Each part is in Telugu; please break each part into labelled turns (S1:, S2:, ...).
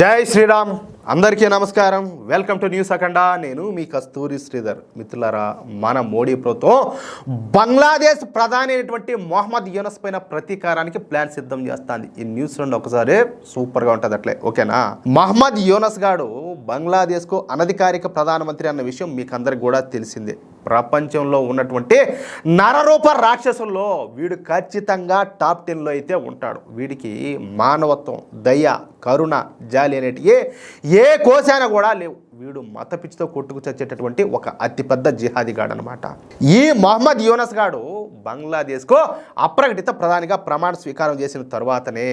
S1: జై శ్రీరామ్. అందరికీ నమస్కారం. వెల్కమ్ టు న్యూస్ అఖండ నేను మీ కస్తూరి శ్రీధర్. మిత్రులారా మన మోడీ ప్రభుత్వం బంగ్లాదేశ్ ప్రధాని అయినటువంటి మొహమ్మద్ యూనస్ పైన ప్రతీకారానికి ప్లాన్ సిద్ధం చేస్తుంది. ఈ న్యూస్ రెండు ఒకసారి సూపర్గా ఉంటుంది అట్లే. ఓకేనా? మహమ్మద్ యూనస్ గాడు బంగ్లాదేశ్కు అనధికారిక ప్రధానమంత్రి అన్న విషయం మీకు అందరికి కూడా తెలిసిందే. ప్రపంచంలో ఉన్నటువంటి నరరూప రాక్షసుల్లో వీడు ఖచ్చితంగా టాప్ టెన్లో అయితే ఉంటాడు. వీడికి మానవత్వం దయ కరుణ జాలి అనేటివి ఏ కోశాన కూడా లేవు. వీడు మత పిచ్చితో కొట్టుకు చచ్చేటటువంటి ఒక అతిపెద్ద జిహాదిగాడు అనమాట ఈ మొహమ్మద్ యూనస్ గాడు బంగ్లాదేశ్కు అప్రకటిత ప్రధానిగా ప్రమాణ స్వీకారం చేసిన తర్వాతనే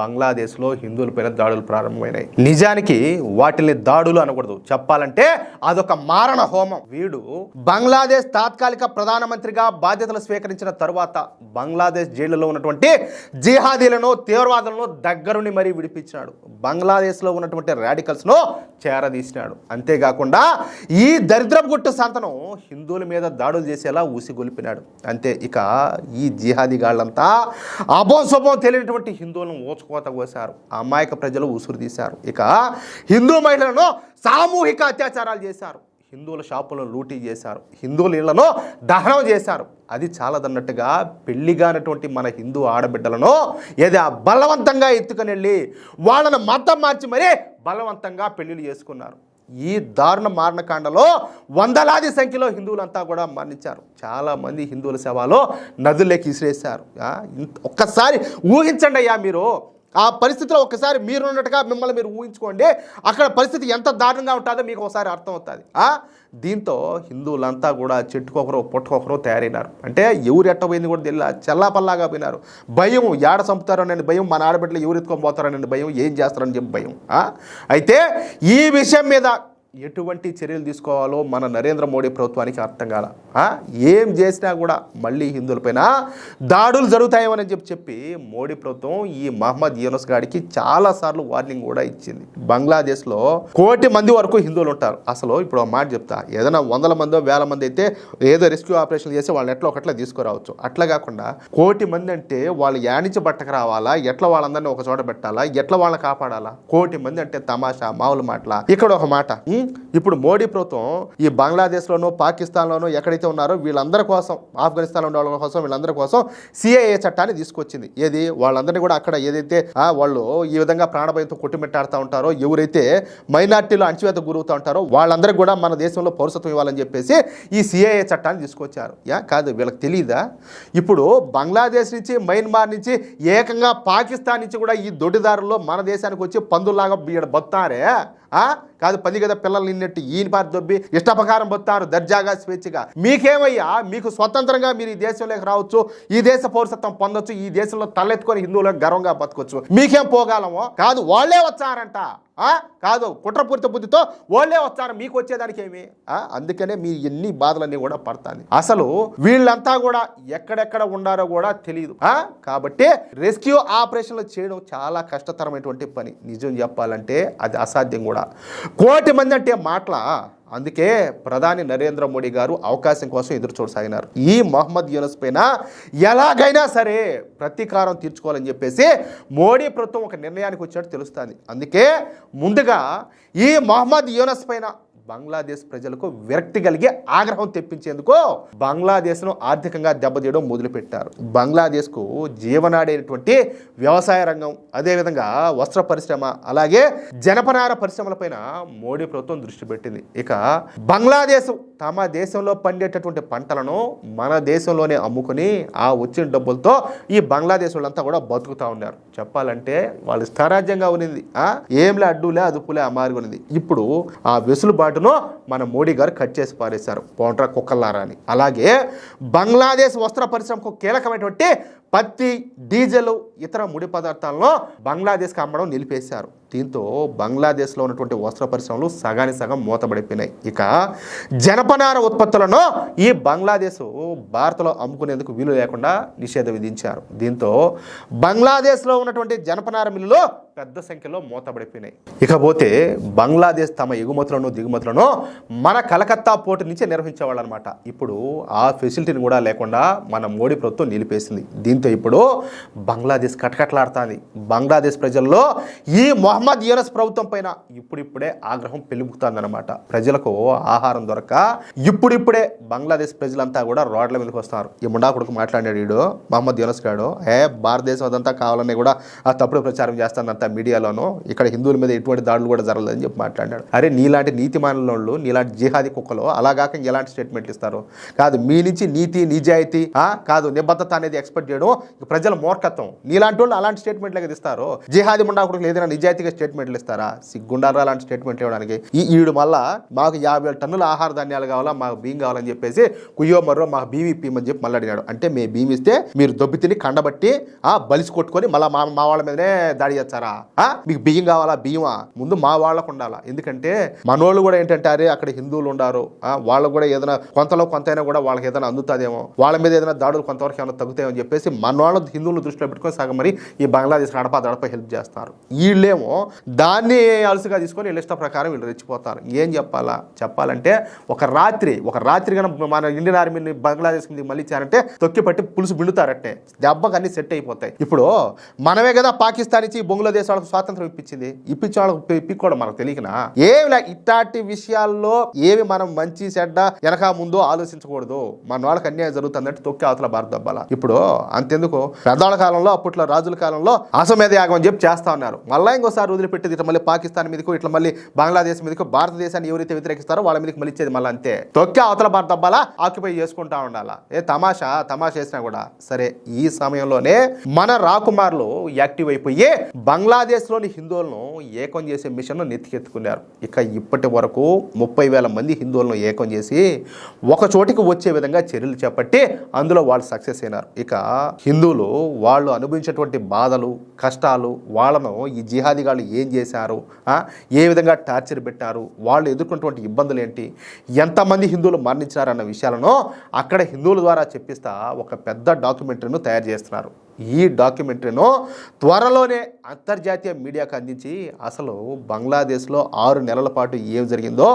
S1: బంగ్లాదేశ్లో హిందువులపైన దాడులు ప్రారంభమైనాయి. నిజానికి వాటిని దాడులు అనకూడదు. చెప్పాలంటే అదొక మారణ హోమం. వీడు బంగ్లాదేశ్ తాత్కాలిక ప్రధానమంత్రిగా బాధ్యతలు స్వీకరించిన తర్వాత బంగ్లాదేశ్ జైళ్ళలో ఉన్నటువంటి జిహాదీలను తీవ్రవాదులను దగ్గరుండి మరీ విడిపించినాడు. బంగ్లాదేశ్లో ఉన్నటువంటి రాడికల్స్ను చేరదీసినాడు. అంతేకాకుండా ఈ దరిద్రపు గుట్టు సంతనం హిందువుల మీద దాడులు చేసేలా ఊసిగొలిపినాడు. అంతే. ఇక ఈ జిహాదీ అబోసబో తెలియనటువంటి హిందువులను ఓచుకోత కోసారు అమాయక ప్రజలు ఉసురు తీశారు. ఇక హిందూ మహిళలను సామూహిక అత్యాచారాలు చేశారు. హిందువుల షాపులను లూటీ చేశారు. హిందువుల ఇళ్ళను దహనం చేశారు. అది చాలదన్నట్టుగా పెళ్ళిగానటువంటి మన హిందూ ఆడబిడ్డలను ఏది ఆ బలవంతంగా ఎత్తుకుని వెళ్ళి వాళ్ళను మతం మార్చి మరీ బలవంతంగా పెళ్ళిళ్ళు చేసుకున్నారు. ఈ దారుణ మారణకాండలో వందలాది సంఖ్యలో హిందువులంతా కూడా మరణించారు. చాలామంది హిందువుల శవాలు నదుల్లోకి ఇసిరేశారు. ఇంత- ఒక్కసారి ఊహించండి అయ్యా మీరు. ఆ పరిస్థితిలో ఒక్కసారి మీరున్నట్టుగా మిమ్మల్ని మీరు ఊహించుకోండి. అక్కడ పరిస్థితి ఎంత దారుణంగా ఉంటుందో మీకు ఒకసారి అర్థం అవుతుంది దీంతో హిందువులంతా కూడా చెట్టుకొకరో పొట్టుకొకరో తయారైనారు. అంటే ఎవరు ఎట్టబోయింది కూడా తెలియదు చల్లాపల్లాగా పోయినారు. భయం ఏడ చంపుతారనే భయం మన ఆడబిడ్డలు ఎవరు ఎత్తుకొని పోతారనే భయం ఏం చేస్తారని చెప్పి భయం. అయితే ఈ విషయం మీద ఎటువంటి చర్యలు తీసుకోవాలో మన నరేంద్ర మోడీ ప్రభుత్వానికి అర్థం కాల. ఏం చేసినా కూడా మళ్ళీ హిందువులపైన దాడులు జరుగుతాయేమని చెప్పి చెప్పి మోడీ ప్రభుత్వం ఈ మహమ్మద్ యూనస్ గాడికి చాలాసార్లు వార్నింగ్ కూడా ఇచ్చింది. బంగ్లాదేశ్లో కోటి మంది వరకు హిందువులు ఉంటారు. అసలు ఇప్పుడు మాట చెప్తా. ఏదైనా వందల మందో వేల మంది అయితే ఏదో రెస్క్యూ ఆపరేషన్ చేసి వాళ్ళని ఎట్లా ఒకట్లా తీసుకురావచ్చు. అట్లా కాకుండా కోటి మంది అంటే వాళ్ళు యానించి బట్టకు రావాలా? ఎట్లా వాళ్ళందరినీ ఒక చోట పెట్టాలా? ఎట్లా వాళ్ళని కాపాడాలా? కోటి మంది అంటే తమాషా మామూలు మాటల. ఇక్కడ ఒక మాట. ఇప్పుడు మోడీ ప్రభుత్వం ఈ బంగ్లాదేశ్లోనూ పాకిస్తాన్లోనూ ఎక్కడైతే ఉన్నారో వీళ్ళందరి కోసం ఆఫ్ఘనిస్తాన్లో ఉండే వాళ్ళ కోసం వీళ్ళందరి కోసం సిఏఏ చట్టాన్ని తీసుకొచ్చింది. ఏది? వాళ్ళందరినీ కూడా అక్కడ ఏదైతే వాళ్ళు ఈ విధంగా ప్రాణభయంతో కొట్టుమిట్టాడుతూ ఉంటారో ఎవరైతే మైనార్టీలో అణచివేత గురవుతూ ఉంటారో వాళ్ళందరికీ కూడా మన దేశంలో పౌరసత్వం ఇవ్వాలని చెప్పేసి ఈ సిఏఏ చట్టాన్ని తీసుకొచ్చారు. యా కాదు వీళ్ళకి తెలియదా ఇప్పుడు బంగ్లాదేశ్ నుంచి మయన్మార్ నుంచి ఏకంగా పాకిస్తాన్ నుంచి కూడా ఈ దొడ్డిదారుల్లో మన దేశానికి వచ్చి పందుల్లాగా ఈడ బతారే కాదు పది కదా పిల్లలు నిన్నట్టు ఈయన పారి దొబ్బి ఇష్టప్రకారం పొత్తారు దర్జాగా స్వేచ్ఛగా. మీకేమయ్యా? మీకు స్వతంత్రంగా మీరు ఈ దేశంలోకి రావచ్చు ఈ దేశ పౌరసత్వం పొందొచ్చు ఈ దేశంలో తలెత్తుకొని హిందువులకు గర్వంగా బతకొచ్చు. మీకేం పోగలమో? కాదు వాళ్ళే వచ్చారంట. కాదు కుట్రపూరిత బుద్ధితో వాళ్ళే వస్తారు. మీకు వచ్చేదానికి ఏమి? అందుకనే మీ ఎన్ని బాధలన్నీ కూడా పడతాను అసలు వీళ్ళంతా కూడా ఎక్కడెక్కడ ఉండారో కూడా తెలియదు కాబట్టి రెస్క్యూ ఆపరేషన్లు చేయడం చాలా కష్టతరమైనటువంటి పని. నిజం చెప్పాలంటే అది అసాధ్యం కూడా. కోటి మంది అంటే మాటల? అందుకే ప్రధాని నరేంద్ర మోడీ గారు అవకాశం కోసం ఎదురు చూడసాగినారు. ఈ మహమ్మద్ యూనస్ పైన ఎలాగైనా సరే ప్రతీకారం తీర్చుకోవాలని చెప్పేసి మోడీ ప్రభుత్వం ఒక నిర్ణయానికి వచ్చినట్టు తెలుస్తుంది. అందుకే ముందుగా ఈ మహమ్మద్ యూనస్ పైన బంగ్లాదేశ్ ప్రజలకు విరక్తి కలిగి ఆగ్రహం తెప్పించేందుకు బంగ్లాదేశ్ను ఆర్థికంగా దెబ్బతీయడం మొదలుపెట్టారు. బంగ్లాదేశ్కు జీవనాడైనటువంటి వ్యవసాయ రంగం అదేవిధంగా వస్త్ర పరిశ్రమ అలాగే జనపనార పరిశ్రమలపైన మోడీ ప్రభుత్వం దృష్టి పెట్టింది. ఇక బంగ్లాదేశ్ తమ దేశంలో పండేటటువంటి పంటలను మన దేశంలోనే అమ్ముకుని ఆ వచ్చిన డబ్బులతో ఈ బంగ్లాదేశ్ వాళ్ళంతా కూడా బతుకుతా ఉన్నారు. చెప్పాలంటే వాళ్ళు స్థారాజ్యంగా ఉన్నది. ఏంలే అడ్డులే అదుపులే అమారుగున్నది ఇప్పుడు ఆ వెసులుబాటు కార్డును మన మోడీ గారు కట్ చేసి పారేశారు. పౌండ్రా కుక్కల్లారా అని అలాగే బంగ్లాదేశ్ వస్త్ర పరిశ్రమకు కీలకమైనటువంటి పత్తి డీజిల్ ఇతర ముడి పదార్థాలను బంగ్లాదేశ్కి అమ్మడం నిలిపేశారు. దీంతో బంగ్లాదేశ్లో ఉన్నటువంటి వస్త్ర పరిశ్రమలు సగాని సగం మూతబడిపోయినాయి. ఇక జనపనార ఉత్పత్తులను ఈ బంగ్లాదేశ్ భారత్లో అమ్ముకునేందుకు వీలు లేకుండా నిషేధం విధించారు. దీంతో బంగ్లాదేశ్లో ఉన్నటువంటి జనపనార మిల్లులు పెద్ద సంఖ్యలో మూతబడిపోయినాయి. ఇకపోతే బంగ్లాదేశ్ తమ ఎగుమతులను దిగుమతులను మన కలకత్తా పోర్టు నుంచే నిర్వహించేవాళ్ళు అనమాట ఇప్పుడు ఆ ఫెసిలిటీని కూడా లేకుండా మన మోడీ ప్రభుత్వం నిలిపేసింది. దీంతో ఇప్పుడు బంగ్లాదేశ్ కటకట్లాడుతుంది. బంగ్లాదేశ్ ప్రజల్లో ఈ మొహమ్మద్ యూనస్ ప్రభుత్వం పైన ఇప్పుడిప్పుడే ఆగ్రహం పెలుగుతుందన్నమాట ప్రజలకు ఆహారం దొరక ఇప్పుడిప్పుడే బంగ్లాదేశ్ ప్రజలంతా కూడా రోడ్ల మీదకి వస్తున్నారు. ఈ ముండా కొడుకు మాట్లాడాడు వీడు మహమ్మద్ యూనస్ గాడు. ఏ భారతదేశం అదంతా కావాలని కూడా ఆ తప్పుడు ప్రచారం చేస్తానంత మీడియాలోనో ఇక్కడ హిందువుల మీద ఎటువంటి దాడులు కూడా జరగలేదని చెప్పి మాట్లాడాడు. అరే నీలాంటి నీతిమానులు నీలాంటి జిహాది కుక్కలు అలాగాక ఎలాంటి స్టేట్మెంట్లు ఇస్తారు? కాదు మీ నుంచి నీతి నిజాయితీ ఆ, కాదు నిబద్ధత అనేది ఎక్స్పెక్ట్ చేయడం ప్రజల మూర్ఖత్వం. నీలాంటి వాళ్ళు అలాంటి స్టేట్మెంట్లు కదా ఇస్తారు. జిహాది ముండా ఏదైనా నిజాయితీగా స్టేట్మెంట్లు ఇస్తారా? సిగ్గుండారా అలాంటి స్టేట్మెంట్లు ఇవ్వడానికి. ఈ ఈడు మళ్ళా మాకు యాభై వేల టన్నుల ఆహార ధాన్యాలు కావాలా మాకు బియ్యం కావాలని చెప్పేసి కుయ్యో మరో మాకు బీవీపీ అని చెప్పి మళ్ళీ అడిగాడు. అంటే మీ బియ్యం ఇస్తే మీరు దొబ్బి తిని కండబట్టి ఆ బలిసి కొట్టుకొని మళ్ళీ మా మా వాళ్ళ మీదనే దాడి చేస్తారా? మీకు బియ్యం కావాలా? బియ్యమా? ముందు మా వాళ్ళకు ఉండాలా? ఎందుకంటే మనోళ్ళు కూడా ఏంటంటే అరే అక్కడ హిందువులు ఉండారు. వాళ్ళకు కూడా ఏదైనా కొంతలో కొంతైనా కూడా వాళ్ళకి ఏదైనా అందుతుందేమో. వాళ్ళ మీద ఏదైనా దాడులు కొంతవరకు ఏమైనా తగ్గుతాయని చెప్పేసి మన వాళ్ళు హిందువులు దృష్టిలో పెట్టుకొని సగం మరి ఈ బంగ్లాదేశ్ అడప దడప హెల్ప్ చేస్తారు. వీళ్ళేమో దాన్ని అలసిగా తీసుకొని వీళ్ళ ఇష్ట ప్రకారం వీళ్ళు రెచ్చిపోతారు. ఏం చెప్పాలా? చెప్పాలంటే ఒక రాత్రి ఒక రాత్రి కనుక మన ఇండియన్ ఆర్మీని బంగ్లాదేశ్ మళ్ళీ ఇచ్చారంటే తొక్కి పట్టి పులుసు బిండుతారట్టే దెబ్బకు అన్ని సెట్ అయిపోతాయి. ఇప్పుడు మనమే కదా పాకిస్తాన్ ఇచ్చి బంగ్లాదేశ్ వాళ్ళకి స్వాతంత్రం ఇప్పించింది ఇప్పించే వాళ్ళకు పిక్కోవడం మనకు తెలియకనా? ఏమి లే ఇట్లాంటి విషయాల్లో ఏవి మనం మంచి చెడ్డ వెనక ముందు ఆలోచించకూడదు. మన వాళ్ళకి అన్యాయం జరుగుతుందంటే తొక్కి అవతల భారత దబ్బాల. ఇప్పుడు అంతెందుకు? పెద్దవాళ్ళ కాలంలో అప్పట్లో రాజుల కాలంలో అసమేధ యాగం అని చెప్పి చేస్తా ఉన్నారు. మళ్ళీ ఇంకోసారి వదిలిపెట్టేది ఇట్లా మళ్ళీ పాకిస్తాన్ మీదకు ఇట్లా మళ్ళీ బంగ్లాదేశ్ మీదకు భారతదేశాన్ని ఎవరైతే వ్యతిరేకిస్తారో వాళ్ళ మీదకి మళ్ళీ ఇచ్చేది మళ్ళీ అంతే. తొక్కి అవతల భారత దబ్బాలా ఆక్యుపై చేసుకుంటా ఉండాలా? ఏ తమాషా? తమాషా చేసినా కూడా సరే ఈ సమయంలోనే మన రాకుమార్లు యాక్టివ్ అయిపోయి బంగ్లాదేశ్లోని హిందువులను ఏకం చేసే మిషన్ను నెత్తికెత్తుకున్నారు. ఇక ఇప్పటి వరకు ముప్పై వేల మంది హిందువులను ఏకం చేసి ఒక చోటికి వచ్చే విధంగా చర్యలు చేపట్టి అందులో వాళ్ళు సక్సెస్ అయినారు. ఇక హిందువులు వాళ్ళు అనుభవించేటువంటి బాధలు కష్టాలు వాళ్ళను ఈ జిహాదీగాళ్ళు ఏం చేశారు? ఏ విధంగా టార్చర్ పెట్టారు? వాళ్ళు ఎదుర్కొన్నటువంటి ఇబ్బందులు ఏంటి? ఎంతమంది హిందువులు మరణించారన్న విషయాలను అక్కడ హిందువుల ద్వారా చెప్పిస్తా ఒక పెద్ద డాక్యుమెంటరీను తయారు చేస్తున్నారు. ఈ డాక్యుమెంటరీను త్వరలోనే అంతర్జాతీయ మీడియాకు అందించి అసలు బంగ్లాదేశ్లో ఆరు నెలల పాటు ఏం జరిగిందో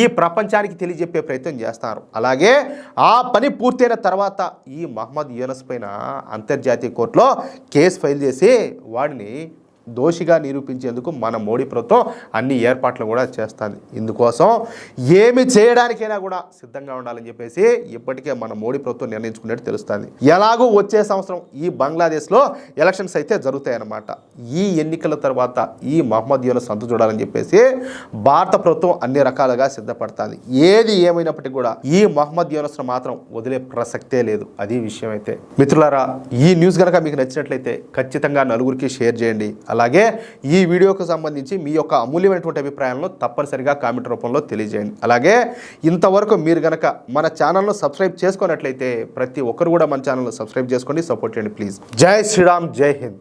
S1: ఈ ప్రపంచానికి తెలియజెప్పే ప్రయత్నం చేస్తారు. అలాగే ఆ పని పూర్తయిన తర్వాత ఈ మహమ్మద్ యూనస్ పైన అంతర్జాతీయ కోర్టులో కేసు ఫైల్ చేసి వాడిని దోషిగా నిరూపించేందుకు మన మోడీ ప్రభుత్వం అన్ని ఏర్పాట్లు కూడా చేస్తుంది. ఇందుకోసం ఏమి చేయడానికైనా కూడా సిద్ధంగా ఉండాలని చెప్పేసి ఇప్పటికే మన మోడీ ప్రభుత్వం నిర్ణయించుకున్నట్టు తెలుస్తుంది. ఎలాగూ వచ్చే సంవత్సరం ఈ బంగ్లాదేశ్లో ఎలక్షన్స్ అయితే జరుగుతాయన్నమాట. ఈ ఎన్నికల తర్వాత ఈ మహమ్మద్ యూనస్ అంతు చూడాలని చెప్పేసి భారత ప్రభుత్వం అన్ని రకాలుగా సిద్ధపడుతుంది. ఏది ఏమైనప్పటికీ కూడా ఈ మహమ్మద్ యూనస్ను మాత్రం వదిలే ప్రసక్తే లేదు. అది విషయం అయితే. మిత్రులారా ఈ న్యూస్ కనుక మీకు నచ్చినట్లయితే ఖచ్చితంగా నలుగురికి షేర్ చేయండి. అలాగే ఈ వీడియోకు సంబంధించి మీ యొక్క అమూల్యమైనటువంటి అభిప్రాయాలను తప్పనిసరిగా కామెంట్ రూపంలో తెలియజేయండి. అలాగే ఇంతవరకు మీరు గనక మన ఛానల్ను సబ్స్క్రైబ్ చేసుకున్నట్లయితే ప్రతి ఒక్కరు కూడా మన ఛానల్ను సబ్స్క్రైబ్ చేసుకోండి సపోర్ట్ చేయండి ప్లీజ్ జై శ్రీరామ్ జై హింద్.